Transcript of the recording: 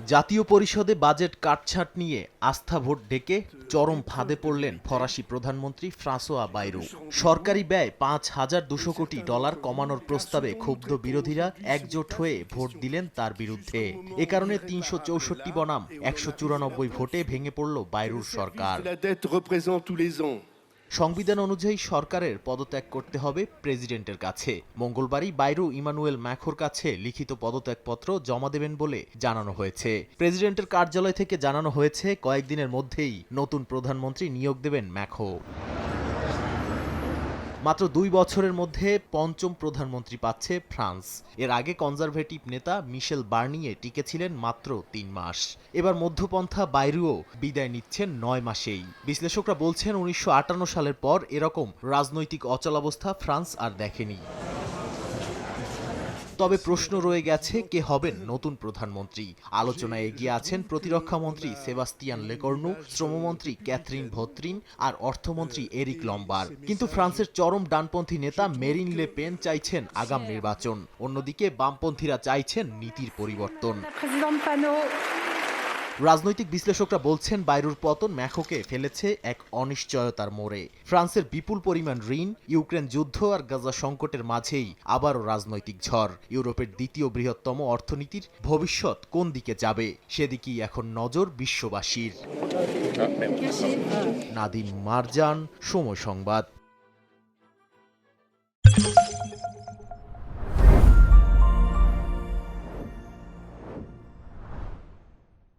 জাতীয় পরিষদে বাজেট কাটছাট নিয়ে আস্থা ভোট ডেকে চরম ফাঁদে পড়লেন ফরাসি প্রধানমন্ত্রী ফ্রাঁসোয়া বাইরু। সরকারি ব্যয় পাঁচ হাজার দুশো কোটি ডলার কমানোর প্রস্তাবে ক্ষুব্ধ বিরোধীরা একজোট হয়ে ভোট দিলেন তার বিরুদ্ধে। এ কারণে তিনশো চৌষট্টি বনাম, একশো চুরানব্বই ভোটে ভেঙে পড়ল বাইরুর সরকার। সংবিধান অনুযায়ী সরকারের পদত্যাগ করতে হবে প্রেসিডেন্টের কাছে। মঙ্গলবারই বাইরু ইমানুয়েল ম্যাখোর কাছে লিখিত পদত্যাগপত্র জমা দেবেন বলে জানানো হয়েছে। প্রেসিডেন্টের কার্যালয় থেকে জানানো হয়েছে, কয়েকদিনের মধ্যেই নতুন প্রধানমন্ত্রী নিয়োগ দেবেন ম্যাখো। মাত্র দুই বছরের মধ্যে পঞ্চম প্রধানমন্ত্রী পাচ্ছে ফ্রান্স। এর আগে কনজারভেটিভ নেতা মিশেল বার্নিয়ে টিকেছিলেন মাত্র তিন মাস। এবার মধ্যপন্থা বাইরুও বিদায় নিচ্ছেন নয় মাসেই। বিশ্লেষকরা বলছেন, উনিশশো আটান্ন সালের পর এরকম রাজনৈতিক অচলাবস্থা ফ্রান্স আর দেখেনি। তবে প্রশ্ন রয়ে গেছে কে হবেন নতুন প্রধানমন্ত্রী। আলোচনায় এগিয়ে আছেন প্রতিরক্ষা মন্ত্রী সেবাস্তিয়ান লেকর্নু, শ্রমমন্ত্রী ক্যাথরিন ভত্রিন আর অর্থমন্ত্রী এরিক লম্বার কিন্তু ফ্রান্সের চরম ডানপন্থী নেতা মেরিন লে পেন চাইছেন আগাম নির্বাচন। অন্যদিকে বামপন্থীরা চাইছেন নীতির পরিবর্তন. রাজনৈতিক বিশ্লেষকরা বলছেন বাইরুর পতন ম্যাখোকে ফেলেছে এক অনিশ্চয়তার মোড়ে। ফ্রান্সের বিপুল পরিমাণ ঋণ ইউক্রেন যুদ্ধ আর গাজা সংকটের মাঝেই আবারও রাজনৈতিক ঝড়। ইউরোপের দ্বিতীয় বৃহত্তম অর্থনীতির ভবিষ্যৎ কোন দিকে যাবে সেদিকেই এখন নজর বিশ্ববাসীর। নাদিম মারজান সময় সংবাদ।